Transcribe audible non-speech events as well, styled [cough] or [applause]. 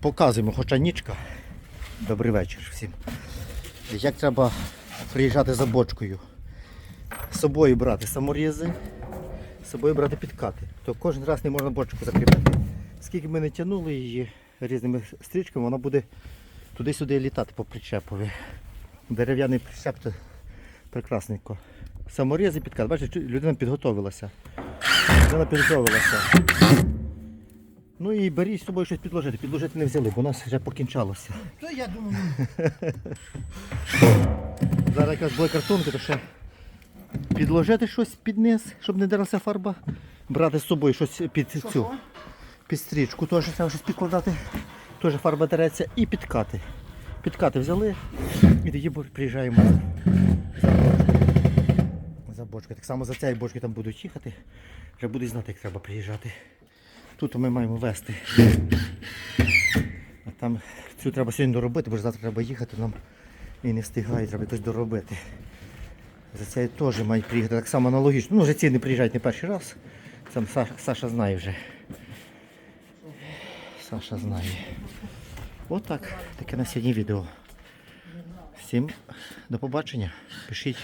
Показуємо, хоча нічка. Добрий вечір всім. Як треба приїжджати за бочкою. З собою брати саморізи, з собою брати підкати. То кожен раз не можна бочку закріпити. Скільки ми не тягнули її різними стрічками, вона буде туди-сюди літати по причепові. Дерев'яний причеп то прекрасненько. Саморізи підкат. Бачите, людина підготовилася. Людина підготовилася. Ну і беріть з собою щось підложити. Підложити не взяли, бо у нас вже покінчалося. То я думаю, [laughs] Зараз якраз були картонки, то ще підложити щось під низ, щоб не дерлася фарба. Брати з собою щось під цю під стрічку, теж треба щось підкладати. Теж фарба дереться і підкати. Підкати взяли і тоді приїжджаємо за бочкою. За бочкою. Так само за цією бочкою там будуть їхати. Вже будуть знати, як треба приїжджати. Тут ми маємо вести. А там цю треба сьогодні доробити, бо ж завтра треба їхати нам і не встигає, треба якось доробити. За це теж мають приїхати так само аналогічно. Ну, вже ці не приїжджають не перший раз. Сам Саша знає вже. Саша знає. Отак. Таке на сьогодні відео. Всім до побачення. Пишіть.